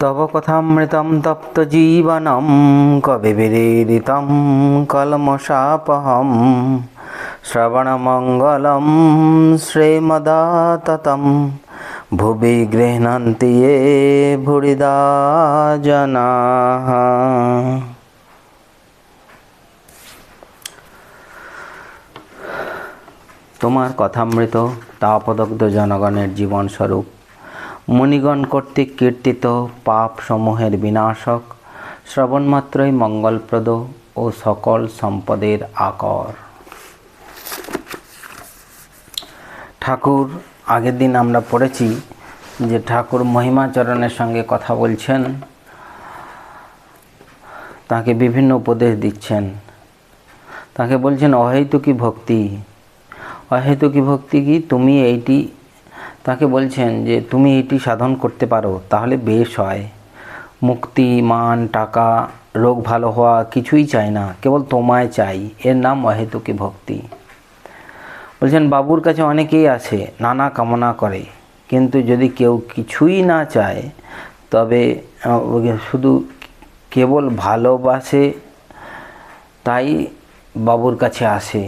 তব কথামৃতম তপ্ত জীবনম, কবি বিদীরিতম কলমশাপহম। শ্রবণমঙ্গলম শ্রীমদাততম, ভুবি গৃহণন্তি ये ভুরিদা জনাঃ তোমার কথামৃত তাপদগ্ধ জনগণের জীবনস্বরূপ মুনিগণ কর্তৃক কীর্তিত পাপ সমূহের বিনাশক, শ্রবণমাত্রই মঙ্গলপ্রদ ও সকল সম্পদের আকর। ঠাকুর, আগের দিন আমরা পড়েছি যে ঠাকুর মহিমাচরণের সঙ্গে কথা বলছেন, তাকে বিভিন্ন উপদেশ দিচ্ছেন। তাকে বলছেন, অহেতুকি ভক্তি অহেতুকি ভক্তি কি? তুমি এইটি তাকে বলছেন যে, তুমি এটি সাধন করতে পারো, তাহলে বেশ হয়। মুক্তি, মান, টাকা, রোগ ভালো হওয়া কিছুই চাই না, কেবল তোমায় চাই। এর নাম অহেতুকি ভক্তি। বলছেন, বাবুর কাছে অনেকেই আছে, নানা কামনা করে। কিন্তু যদি কেউ কিছুই না চায়, তবে শুধু কেবল ভালোবাসে, তাই বাবুর কাছে আসে।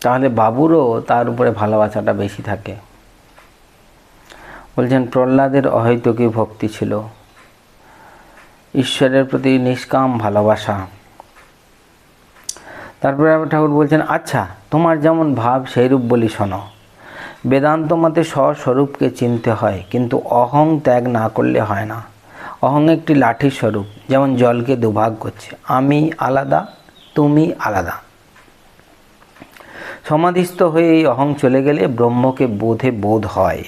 তাহলে বাবুরও তার উপরে ভালোবাসাটা বেশি থাকে। বলছেন, প্রহ্লাদের অহৈতুকী ভক্তি ছিল। ঈশ্বরের প্রতি নিষ্কাম ভালোবাসা। তারপরে ঠাকুর বলছেন আচ্ছা তোমার যেমন ভাব, সেইরূপ বলি শোনো। বেদান্ত মতে স্বস্বরূপকে চিনতে হয়, কিন্তু অহং ত্যাগ না করলে হয় না। অহং একটি লাঠির স্বরূপ যেমন জলকে দুভাগ করছে। আমি আলাদা, তুমি আলাদা। সমাধিস্থ হয়ে এই অহং চলে গেলে ব্রহ্মকে বোধে বোধ হয়।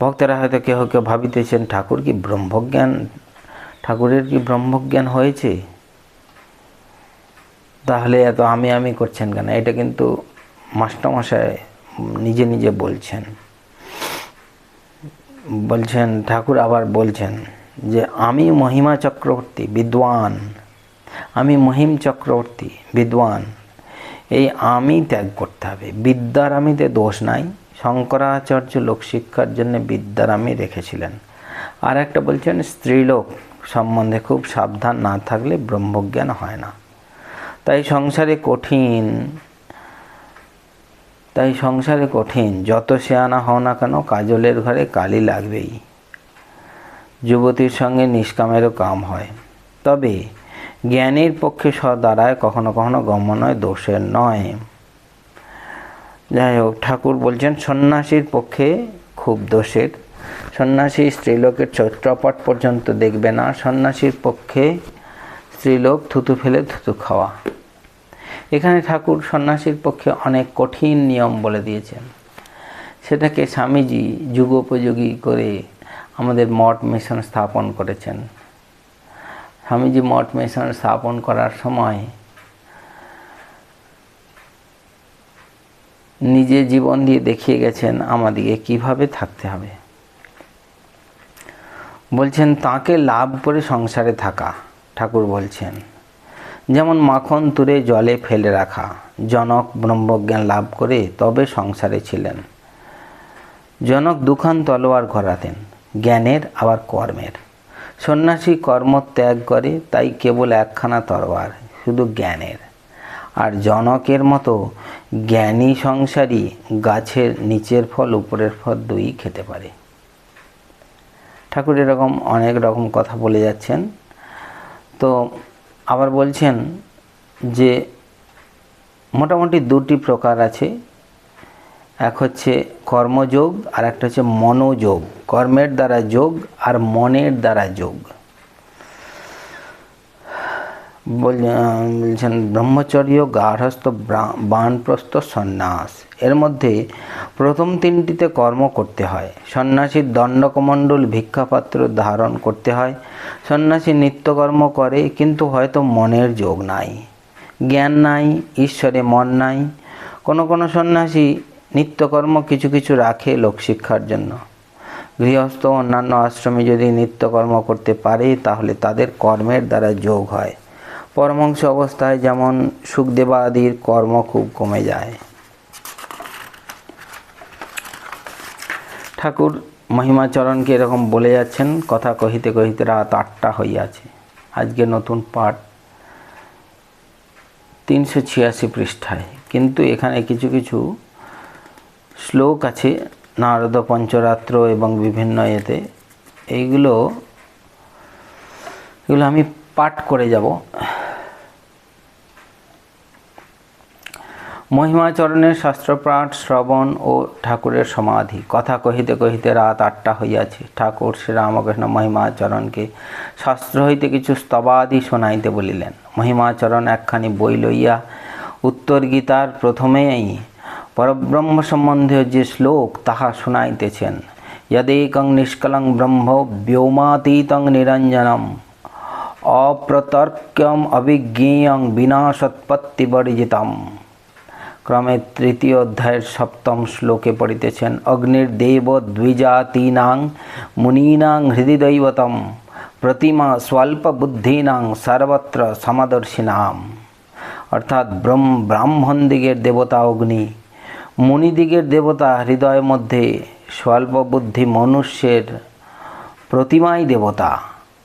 ভক্তরা হয়তো কেহ কেউ ভাবিতেছেন, ঠাকুর কি ব্রহ্মজ্ঞান, ঠাকুরের কি ব্রহ্মজ্ঞান হয়েছে? তাহলে এত আমি আমি করছেন কেন? এটা কিন্তু মাস্টারমশাই নিজে নিজে বলছেন। বলছেন, ঠাকুর আবার বলছেন যে, আমি মহিমা চক্রবর্তী, বিদ্বান। আমি মহিম চক্রবর্তী, বিদ্বান। এই আমি ত্যাগ করতে হবে। বিদ্যার আমিতে দোষ নাই। শঙ্করাচার্য লোকশিক্ষার জন্য বিদ্যার আমি রেখেছিলেন। আর একটা বলছেন, স্ত্রীলোক সম্বন্ধে খুব সাবধান না থাকলে ব্রহ্মজ্ঞান হয় না। তাই সংসারে কঠিন, তাই সংসারে কঠিন। যত শেয়ানা হও না কেন, কাজলের ঘরে কালি লাগবেই। যুবতীর সঙ্গে নিষ্কামেরও কাম হয়। তবে জ্ঞানীর পক্ষে সদারায় কখনো কখনো গমনয় দোষের নয়। যাই হোক, ঠাকুর বলছেন, সন্ন্যাসীর পক্ষে খুব দোষের। সন্ন্যাসী স্ত্রীলোকের চৈত্রপট পর্যন্ত দেখবে না। সন্ন্যাসীর পক্ষে স্ত্রীলোক থুতু ফেলে থুতু খাওয়া। এখানে ঠাকুর সন্ন্যাসীর পক্ষে অনেক কঠিন নিয়ম বলে দিয়েছেন। সেটাকে স্বামীজি যুগোপযোগী করে আমাদের মঠ মিশন স্থাপন করেছেন। স্বামীজি মঠ মিশন স্থাপন করার সময় নিজে জীবন দিয়ে দেখিয়ে গেছেন আমাদিকে কীভাবে থাকতে হবে? বলছেন, তাকে লাভ করে সংসারে থাকা। ঠাকুর বলছেন, যেমন মাখন তুরে জলে ফেলে রাখা, জনক ব্রহ্মজ্ঞান লাভ করে তবে সংসারে ছিলেন। জনক দুখান তলোয়ার ঘরাতেন, জ্ঞানের আবার কর্মের। সন্ন্যাসী কর্ম ত্যাগ করে, তাই কেবল একখানা তরোয়ার, শুধু জ্ঞানের। আর জনকের মতো জ্ঞানী সংসারী গাছের নিচের ফল, উপরের ফল দুই খেতে পারে। ঠাকুর এরকম অনেক রকম কথা বলে যাচ্ছেন। তো আবার বলছেন যে, মোটামুটি দুটি প্রকার আছে। এক হচ্ছে কর্মযোগ, আর একটা হচ্ছে মনোযোগ। কর্মের দ্বারা যোগ আর মনের দ্বারা যোগ। বলছেন, ব্রহ্মচর্য গার্হস্থ বানপ্রস্থ সন্ন্যাস। এর মধ্যে প্রথম তিনটিতে কর্ম করতে হয়। সন্ন্যাসীর দণ্ডকমণ্ডল ভিক্ষাপাত্র ধারণ করতে হয়। সন্ন্যাসী নিত্যকর্ম করে, কিন্তু হয়তো মনের যোগ নাই। জ্ঞান নাই, ঈশ্বরে মন নাই। কোনো কোনো সন্ন্যাসী নিত্যকর্ম কিছু কিছু রাখে লোকশিক্ষার জন্য। গৃহস্থ অন্যান্য আশ্রমে যদি নিত্যকর্ম করতে পারে, তাহলে তাদের কর্মের দ্বারা যোগ হয়। পরমংশ অবস্থায় যেমন সুখদেবাদির কর্ম খুব কমে যায়। ঠাকুর মহিমাচরণকে এরকম বলে যাচ্ছেন? কথা কহিতে কহিতে রাত আটটা হইয়াছে। আজকে নতুন পাঠ তিনশো ছিয়াশি পৃষ্ঠায়। কিন্তু এখানে কিছু কিছু শ্লোক আছে, নারদ, পঞ্চরাত্র এবং বিভিন্ন এতে। এইগুলো, এগুলো আমি পাঠ করে যাব। মহিমাচরণের শাস্ত্রপাঠ, শ্রবণ ও ঠাকুরের সমাধি। কথা কহিতে কহিতে রাত আটটা হইয়াছে। ঠাকুর শ্রীরামকৃষ্ণ মহিমাচরণকে শাস্ত্র হইতে কিছু স্তবাদি শোনাইতে বলিলেন। মহিমাচরণ একখানি বই লইয়া উত্তর গীতার প্রথমেই পরব্রহ্ম সম্বন্ধীয় যে শ্লোক তাহা শুনাইতেছেন। যদেকং নিষ্কলং ব্রহ্ম ব্যোমাতীতং নিরঞ্জনম। অপ্রতর্ক্যম অভিজ্ঞেয়ং বিনাশোৎপত্তিবর্জিতম। ক্রমে তৃতীয় অধ্যায়ের সপ্তম শ্লোকে পড়িতেছেন অগ্নির দেব দ্বিজাতীনাং মুনীনাং হৃদি দৈবতম প্রতিমা স্বল্প বুদ্ধিনাং সর্বত্র সমদর্শিনাম। অর্থাৎ ব্রহ্ম, ব্রাহ্মণ দিগের দেবতা অগ্নি মুনিদিগের দেবতা হৃদয়ের মধ্যে স্বল্প বুদ্ধি মনুষ্যের প্রতিমাই দেবতা,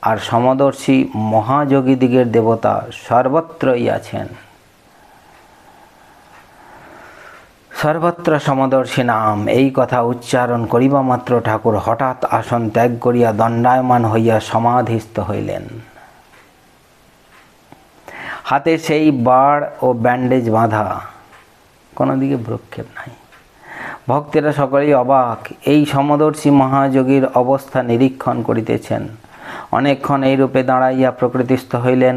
আর সমদর্শী মহাযোগী দিগের দেবতা সর্বত্রই আছেন। সর্বত্র সমদর্শী নাম, এই কথা উচ্চারণ করিবা মাত্র ঠাকুর হঠাৎ আসন ত্যাগ করিয়া দণ্ডায়মান হইয়া সমাধিস্থ হইলেন। হাতে সেই বাড় ও ব্যান্ডেজ বাঁধা কোনো দিকে ভ্রক্ষেপ নাই। ভক্তেরা সকলেই অবাক, এই সমদর্শী মহাযোগীর অবস্থা নিরীক্ষণ করিতেছেন। অনেকক্ষণ এই রূপে দাঁড়াইয়া প্রকৃতিস্থ হইলেন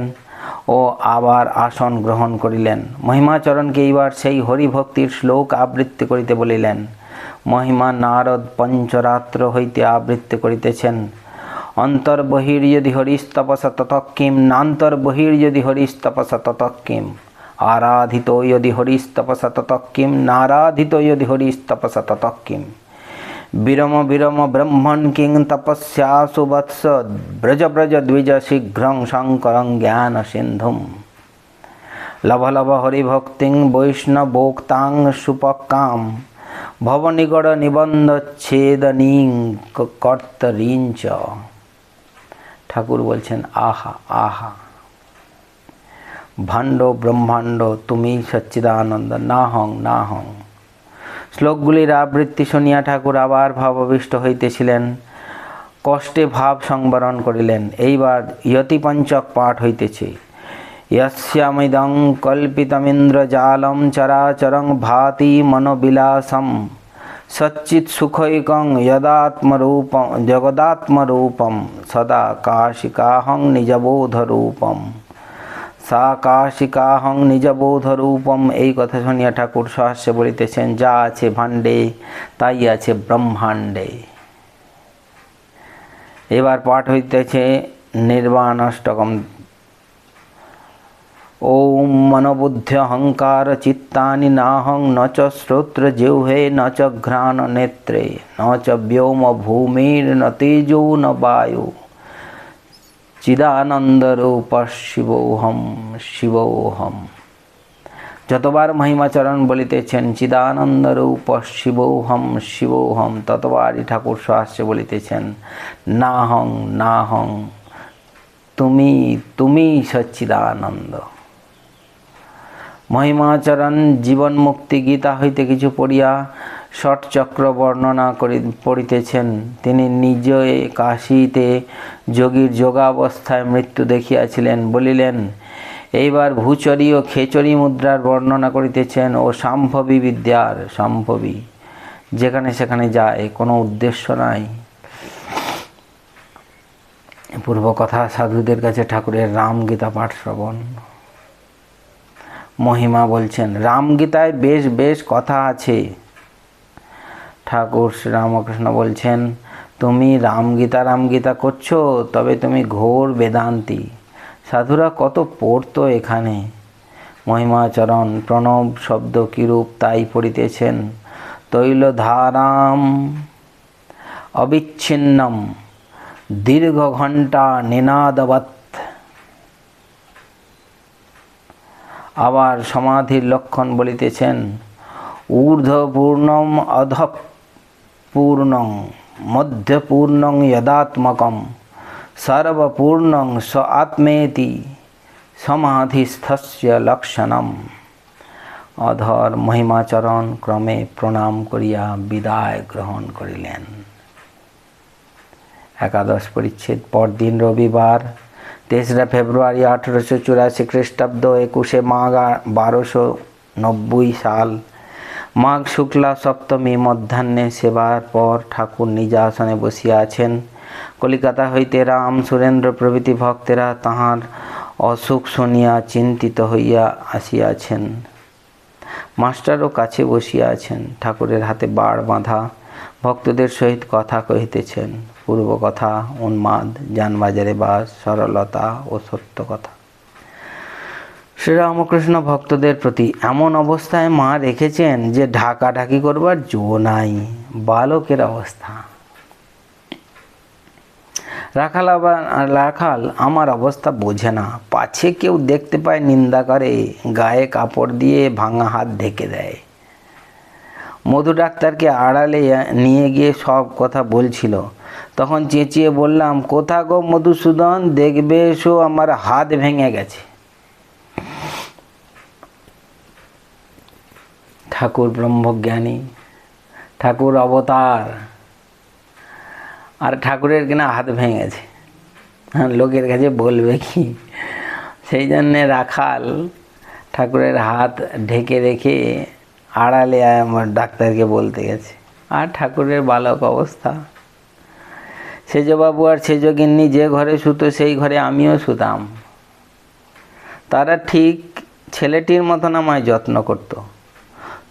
ও আবার আসন গ্রহণ করিলেন। মহিমাচরণকে এইবার সেই হরিভক্তির শ্লোক আবৃত্তি করিতে বলিলেন। মহিমা নারদ পঞ্চরাত্র হইতে আবৃত্তি করিতেছেন। অন্তর্বহির যদি হরিস্তপসা ততকিম নান্তর্বহির যদি হরিস্তপসা ততকিম আরাধিত যদি হরিস্তপসা ততকিম নারাধিত যদি হরিস্তপসা ততকিম বিরম বিরম ব্রহ্মণ কিং তপস্যা সুবৎস ব্রজ ব্রজ দ্বিজ শীঘ্রং শঙ্করং জ্ঞান সিন্ধুম। Love love হরিভক্তিং বৈষ্ণবোক্তাং সুপকাম ভবনিগড় নিবন্ধচ্ছেদনীং কর্তরিঞ্চ। ঠাকুর বলছেন, আহা আহা। ভাণ্ড, ব্রহ্মাণ্ড, তুমি সচ্চিদানন্দ না হং না হং শ্লোকগুলির আবৃত্তি শুনিয়া ঠাকুর আবার ভাবাবিষ্ট হইতেছিলেন, কষ্টে ভাব সংবরণ করিলেন, এইবার ইয়তিপঞ্চক পাঠ হইতেছে। ইয়শ্যামিদং কল্পিতমিন্দ্র জালম চরাচরং ভাতি মনোবিলাসম, সচ্চিৎ সুখৈকং যদাত্মরূপ জগদাত্মরূপম, সদা কাশিকাহং নিজবোধরূপম সা কাশিকাহং নিজবোধরূপম। এই কথা শুনিয়া ঠাকুর সহাস্যে বলিতেছেন, যা আছে ভাণ্ডে, তাই আছে ব্রহ্মাণ্ডে। এবার পাঠ হইতেছে নির্বাণ অষ্টকম ওম মনোবুদ্ধ অহংকার চিত্তানি নাহং, ন চ শ্রোত্র জিহ্বে, ন চ ঘ্রাণ নেত্রে, ন চ ব্যোম ভূমির, ন তেজো, ন বায়ু। চিদানন্দরূপ শিবোহম শিবোহম যতবার মহিমাচরণ বলিতেছেন চিদানন্দরূপ শিবোহম শিবোহম ততবারই ঠাকুর সহাস্যে বলিতেছেন না হং না হং তুমি তুমি সচ্চিদানন্দ মহিমাচরণ জীবন মুক্তি গীতা হইতে কিছু পড়িয়া ষটচক্র বর্ণনা করি, পড়িতেছেন। তিনি নিজে কাশীতে যোগীর যোগাবস্থায় মৃত্যু দেখিয়াছিলেন, বলিলেন, এইবার ভূচরী ও খেচরি মুদ্রার বর্ণনা করিতেছেন ও সম্ভবী বিদ্যার সম্ভবী। যেখানে সেখানে যায়, কোনো উদ্দেশ্য নাই। পূর্ব কথা সাধুদের কাছে ঠাকুরের রাম গীতা পাঠ শ্রবণ। মহিমা বলছেন, রামগীতায় বেশ বেশ কথা আছে। ঠাকুর শ্রীরামকৃষ্ণ বলছেন, তুমি রামগীতা রামগীতা করছ, তবে তুমি ঘোর বেদান্তি। সাধুরা কত পড়তো এখানে? মহিমাচরণ, প্রণব শব্দ কিরূপ তাই পড়িতেছেন, তৈলধারাম অবিচ্ছিন্নম, দীর্ঘ ঘণ্টা নিনাদবৎ। আবার সমাধির লক্ষণ বলিতেছেন, ঊর্ধ্বপূর্ণম অধপূর্ণং মধ্যপূর্ণং যদাত্মকম সর্বপূর্ণং স আত্মেতি সমাধিস্থস্য লক্ষণম অধর মহিমাচরণ ক্রমে প্রণাম করিয়া বিদায় গ্রহণ করিলেন একাদশ পরিচ্ছেদ পরদিন রবিবার তেসরা ফেব্রুয়ারি আঠেরোশো চুরাশি খ্রিস্টাব্দ একুশে মাঘ বারোশো নব্বই সাল মাঘ শুক্লা সপ্তমী মধ্যাহ্নে সেবার পর ঠাকুর নিজ আসনে বসিয়া আছেন। কলিকাতা হইতে রাম, সুরেন্দ্র প্রভৃতি ভক্তেরা তাহার অসুখ শুনিয়া চিন্তিত হইয়া আসিয়াছেন। মাস্টারও কাছে বসিয়া আছেন, ঠাকুরের হাতে বাড় বাঁধা। ভক্তদের সহিত কথা কহিতেছেন পূর্ব কথা উন্মাদ, যানবাজারে বাস, সরলতা ও সত্য কথা শ্রীরামকৃষ্ণ ভক্তদের প্রতি এমন অবস্থায় মা রেখেছেন যে ঢাকাঢাকি করবার জো নাই, বালকের অবস্থা। রাখাল আবার, রাখাল, আমার অবস্থা বোঝে না। পাছে কেউ দেখতে পায় নিন্দা করে, গায়ে কাপড় দিয়ে ভাঙা হাত ঢেকে দেয়। মধু ডাক্তারকে আড়ালে নিয়ে গিয়ে সব কথা বলছিল। তখন চেঁচিয়ে বললাম, কোথা গো মধুসূদন? দেখবে এসো, আমার হাত ভেঙে গেছে। ঠাকুর ব্রহ্মজ্ঞানী, ঠাকুর অবতার। আর ঠাকুরের কিনা হাত ভেঙেছে। হ্যাঁ লোকের কাছে বলবে কি? সেই জন্যে রাখাল ঠাকুরের হাত ঢেকে রেখে আড়ালে আমার ডাক্তারকে বলতে গেছে। আর ঠাকুরের বালক অবস্থা। সেজবাবু আর সেজগিন্নি যে ঘরে শুতো, সেই ঘরে আমিও শুতাম। তারা ঠিক ছেলেটির মতন আমায় যত্ন করত।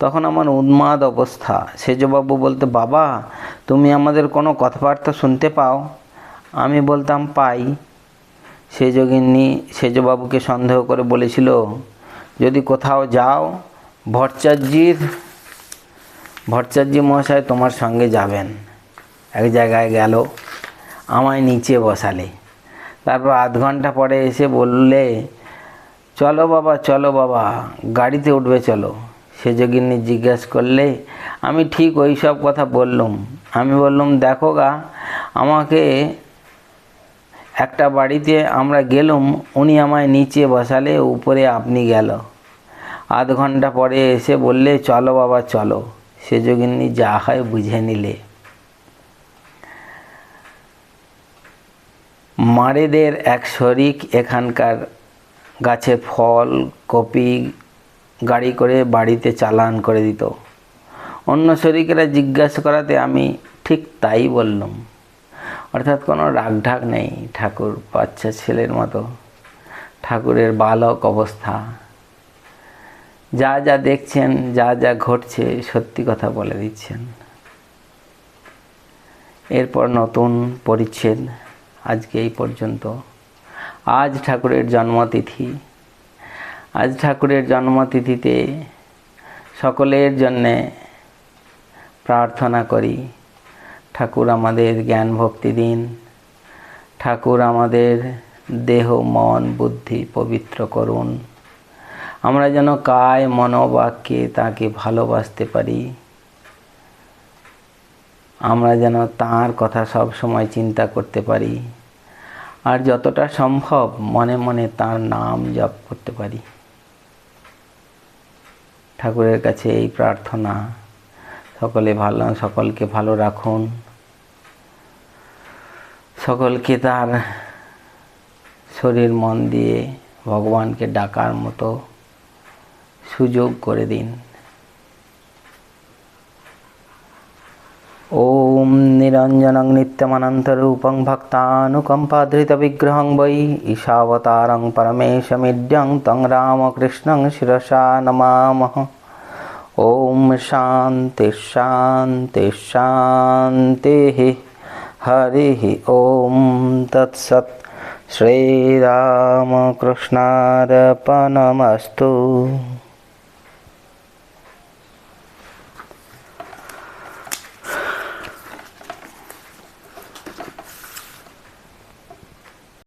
তখন আমার উন্মাদ অবস্থা। সেজবাবু বলতে, বাবা, তুমি আমাদের কোনো কথাবার্তা শুনতে পাও? আমি বলতাম, পাই। সে সেজগিন্নি সেজবাবুকে সন্দেহ করে বলেছিল, যদি কোথাও যাও, ভট্টাচার্যির, ভট্টাচার্য মহাশয় তোমার সঙ্গে যাবেন। এক জায়গায় গেল, আমায় নিচে বসালে। তারপর আধ ঘণ্টা পরে এসে বললে, চলো বাবা চলো বাবা, গাড়িতে উঠবে, চলো। সে যোগিনী জিজ্ঞেস করলে, আমি ঠিক ওই সব কথা বললুম। আমি বললুম, দেখো গা, আমাকে একটা বাড়িতে আমরা গেলুম, উনি আমায় নিচে বসালে উপরে আপনি গেল। আধ ঘণ্টা পরে এসে বললে, চলো বাবা, চলো। সে যোগিনী যা হয় বুঝে নিলে। মারেদের এক শরিক এখানকার গাছে ফল, কপি গাড়ি করে বাড়িতে চালান করে দিত। অন্য শরিকেরা জিজ্ঞাসা করাতে আমি ঠিক তাই বললাম। অর্থাৎ কোনো রাগঢাক নেই ঠাকুর বাচ্চা ছেলের মতো। ঠাকুরের বালক অবস্থা। যা যা দেখছেন, যা যা ঘটছে সত্যি কথা বলে দিচ্ছেন। এরপর নতুন পরিচ্ছেদ। আজকে এই পর্যন্ত। আজ ঠাকুরের জন্মতিথি। আজ ঠাকুরের জন্মতিথিতে সকলের জন্যে প্রার্থনা করি। ঠাকুর আমাদের জ্ঞান ভক্তি দিন। ঠাকুর আমাদের দেহ, মন, বুদ্ধি পবিত্র করুন। আমরা যেন কায় মনোবাক্যে তাকে ভালোবাসতে পারি। আমরা যেন তাঁর কথা সব সময় চিন্তা করতে পারি। আর যতটা সম্ভব মনে মনে তার নাম জপ করতে পারি। ঠাকুরের কাছে এই প্রার্থনা। সকলে ভালো, সকলকে ভালো রাখুন। সকলকে তার শরীর মন দিয়ে ভগবানকে ডাকার মতো সুযোগ করে দিন। ॐ निरञ्जनं नित्यमनन्तरूपं भक्तानुकम्पाधृतविग्रहं वै ईशावतारं परमेशमिड्यं तं रामकृष्णं शिरसा नमामः ॐ शान्ति शान्ति शान्तिः हरिः ॐ तत्सत् श्रीरामकृष्णार्पणमस्तु